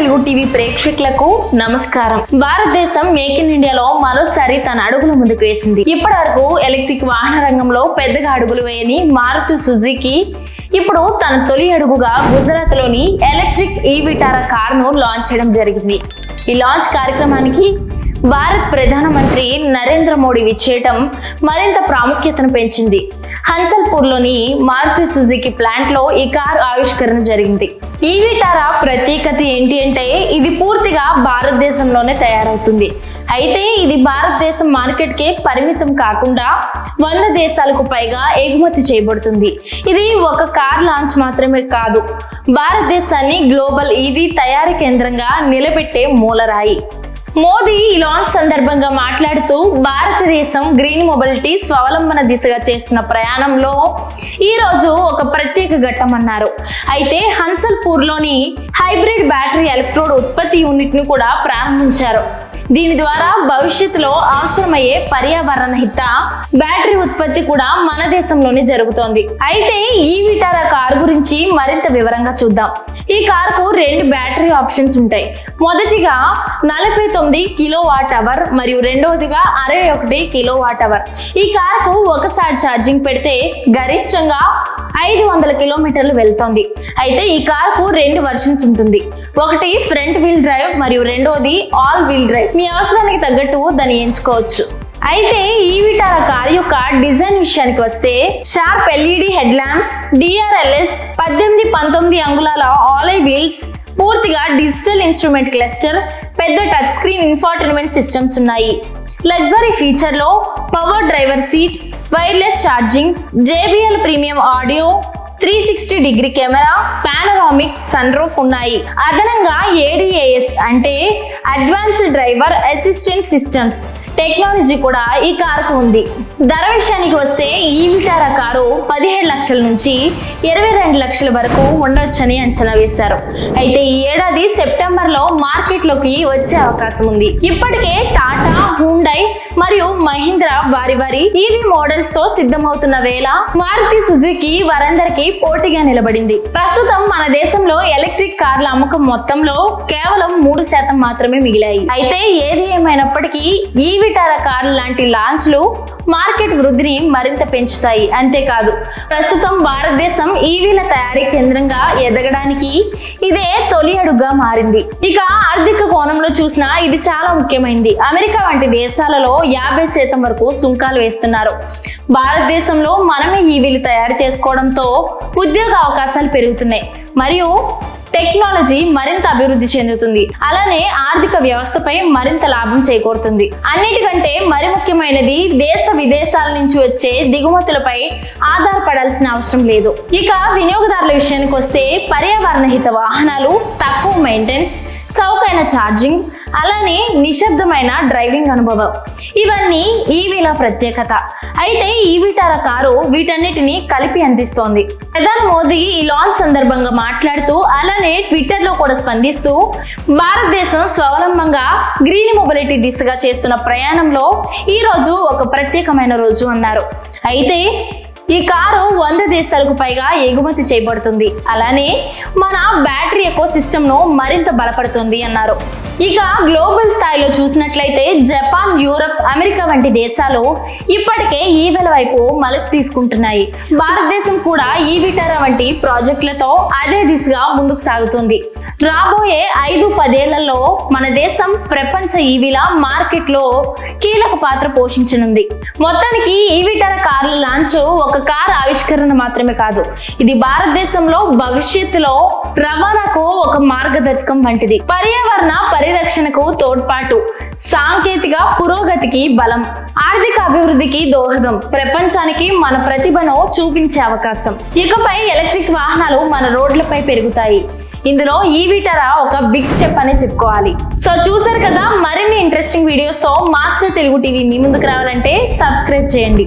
Telugu TV ప్రేక్షకులకు నమస్కారం. భారతదేశం మేక్ ఇన్ ఇండియాలో మరోసారి తన అడుగులు ముందుకు వేసింది. ఇప్పటి వరకు ఎలక్ట్రిక్ వాహన రంగంలో పెద్దగా అడుగులు వేయని మారుతి సుజుకి ఇప్పుడు తన తొలి అడుగుగా గుజరాత్లోని ఎలక్ట్రిక్ ఈ విటారా కారును లాంచ్ చేయడం జరిగింది. ఈ లాంచ్ కార్యక్రమానికి భారత్ ప్రధానమంత్రి నరేంద్ర మోడీ విచ్చేయటం మరింత ప్రాముఖ్యతను పెంచింది. హన్సల్పూర్లోని మారుతి సుజుకి ప్లాంట్లో ఈ కారు ఆవిష్కరణ జరిగింది. ఈ విటారా ప్రత్యేకత ఏంటి అంటే ఇది పూర్తిగా భారతదేశంలోనే తయారవుతుంది. అయితే ఇది భారతదేశం మార్కెట్కే పరిమితం కాకుండా వంద దేశాలకు పైగా ఎగుమతి చేయబడుతుంది. ఇది ఒక కార్ లాంచ్ మాత్రమే కాదు భారతదేశాన్ని గ్లోబల్ ఈవీ తయారీ కేంద్రంగా నిలబెట్టే మూలరాయి. మోదీ ఈ లాంచ్ సందర్భంగా మాట్లాడుతూ భారతదేశం గ్రీన్ మొబిలిటీ స్వావలంబన దిశగా చేస్తున్న ప్రయాణంలో ఈ రోజు ఒక ప్రత్యేక ఘట్టం అన్నారు. అయితే హన్సల్పూర్లోని హైబ్రిడ్ బ్యాటరీ ఎలక్ట్రోడ్ ఉత్పత్తి యూనిట్ను కూడా ప్రారంభించారు. దీని ద్వారా భవిష్యత్తులో అవసరమయ్యే పర్యావరణ హిత బ్యాటరీ ఉత్పత్తి కూడా మన దేశంలోనే జరుగుతోంది. అయితే ఈ విటారా కారు గురించి మరింత వివరంగా చూద్దాం. ఈ కారుకు రెండు బ్యాటరీ ఆప్షన్స్ ఉంటాయి. మొదటిగా నలభై తొమ్మిది కిలో వాట్ అవర్ మరియు రెండవదిగా అరవై ఒకటి కిలో వాట్ అవర్. ఈ కారుకు ఒకసారి ఛార్జింగ్ పెడితే గరిష్టంగా ఐదు వందల కిలోమీటర్లు వెళ్తోంది. అయితే ఈ కారుకు రెండు వర్షన్స్ ఉంటుంది. ఒకటి ఫ్రంట్ వీల్ డ్రైవ్ మరియు రెండోది ఆల్ వీల్ డ్రైవ్. మీ అవసరానికి తగ్గట్టు దాన్ని ఎంచుకోవచ్చు. అయితే ఈ విటారా కార్ యొక్క డిజైన్ విషయానికి వస్తే sharp LED head lamps DRLs పద్దెనిమిది పంతొమ్మిది అంగుళాల ఆలై వీల్స్ పూర్తిగా డిజిటల్ ఇన్స్ట్రుమెంట్ క్లస్టర్ పెద్ద టచ్ స్క్రీన్ ఇన్ఫార్టైన్మెంట్ సిస్టమ్స్ ఉన్నాయి. Luxury ఫీచర్లో power driver seat wireless charging JBL premium audio three sixty degree camera panoramic sunroof ఉన్నాయి. అదనంగా ఏడిఏఎస్ అంటే advanced driver assistant systems technology కూడా ఈ కారుకు ఉంది. ధర విషయానికి వస్తే ఈ విటారా కారు పదిహేడు లక్షల నుంచి ఇరవై రెండు లక్షల వరకు ఉండొచ్చని అంచనా వేశారు. అయితే ఈ ఏడాది సెప్టెంబర్లో వచ్చే అవకాశం ఉంది. ఇప్పటికే టాటా హుండై మరియు మహీంద్రా వారి వారి ఈవీ మోడల్స్తో సిద్ధమవుతున్న వేళ మారుతి సుజుకి వారందరికీ పోటీగా నిలబడింది. ప్రస్తుతం మన దేశంలో ఎలక్ట్రిక్ కార్ల అమ్మకం మొత్తంలో కేవలం మూడు శాతం మాత్రమే మిగిలాయి. అయితే ఏది ఏమైనప్పటికీ ఈ కార్లు లాంటి లాంచ్లు మార్కెట్ వృద్ధిని మరింత పెంచుతాయి. అంతేకాదు ప్రస్తుతం భారతదేశం ఈవీల తయారీ కేంద్రంగా ఎదగడానికి ఇదే తొలి అడుగుగా మారింది. ఇక ఆర్థిక కోణంలో చూసినా ఇది చాలా ముఖ్యమైనది అమెరికా వంటి దేశాలలో యాభై శాతం వరకు సుంకాలు వేస్తున్నారు. భారతదేశంలో మనమే ఈవీలు తయారు చేసుకోవడంతో ఉద్యోగ అవకాశాలు పెరుగుతున్నాయి. మరియు టెక్నాలజీ మరింత అభివృద్ధి చెందుతుంది. అలానే ఆర్థిక వ్యవస్థపై మరింత లాభం చేకూరుతుంది. అన్నిటికంటే మరి ముఖ్యమైనది దేశ విదేశాల నుంచి వచ్చే దిగుమతులపై ఆధారపడాల్సిన అవసరం లేదు. ఇక వినియోగదారుల విషయానికి వస్తే పర్యావరణ హిత వాహనాలు తక్కువ మెయింటెనెన్స్ చౌకైన ఛార్జింగ్ అలానే నిశ్శబ్దమైన డ్రైవింగ్ అనుభవం. ఇవన్నీ ఈవీల ప్రత్యేకత. అయితే ఈవిటార కారు వీటన్నిటిని కలిపి అందిస్తోంది. ప్రధాని మోదీ ఈ లాంచ్ సందర్భంగా మాట్లాడుతూ అలానే ట్విట్టర్లో కూడా స్పందిస్తూ భారతదేశం స్వావలంబంగా గ్రీన్ మొబిలిటీ దిశగా చేస్తున్న ప్రయాణంలో ఈ రోజు ఒక ప్రత్యేకమైన రోజు అన్నారు. అయితే ఈ కారు వంద దేశాలకు పైగా ఎగుమతి చేయబడుతుంది. అలానే మన బ్యాటరీ ఎకో ను మరింత బలపడుతుంది అన్నారు. ఇక గ్లోబల్ స్థాయిలో చూసినట్లయితే జపాన్ యూరప్ అమెరికా వంటి దేశాలు ఇప్పటికే ఈవెల వైపు మలుపు తీసుకుంటున్నాయి. భారతదేశం కూడా ఈవిటారా వంటి ప్రాజెక్టులతో అదే దిశగా ముందుకు సాగుతుంది. రాబోయే ఐదు పదేళ్ళలో మన దేశం ప్రపంచ ఈవీల మార్కెట్లో కీలక పాత్ర పోషించనుంది. మొత్తానికి ఈవిటార ఆవిష్కరణ మాత్రమే కాదు. ఇది భారతదేశంలో భవిష్యత్తులో రవాణాకు ఒక మార్గదర్శకం వంటిది. పర్యావరణ పరిరక్షణకు తోడ్పాటు. సాంకేతిక పురోగతికి బలం. ఆర్థిక అభివృద్ధికి దోహదం. ప్రపంచానికి మన ప్రతిభను చూపించే అవకాశం. ఇకపై ఎలక్ట్రిక్ వాహనాలు మన రోడ్లపై పెరుగుతాయి. ఇందులో ఈ విటరా ఒక బిగ్ స్టెప్ అని చెప్పుకోవాలి. సో చూసారు కదా మరిన్ని ఇంట్రెస్టింగ్ వీడియోస్తో మాస్టర్ తెలుగు టీవీ మీ ముందుకు రావాలంటే సబ్స్క్రైబ్ చేయండి.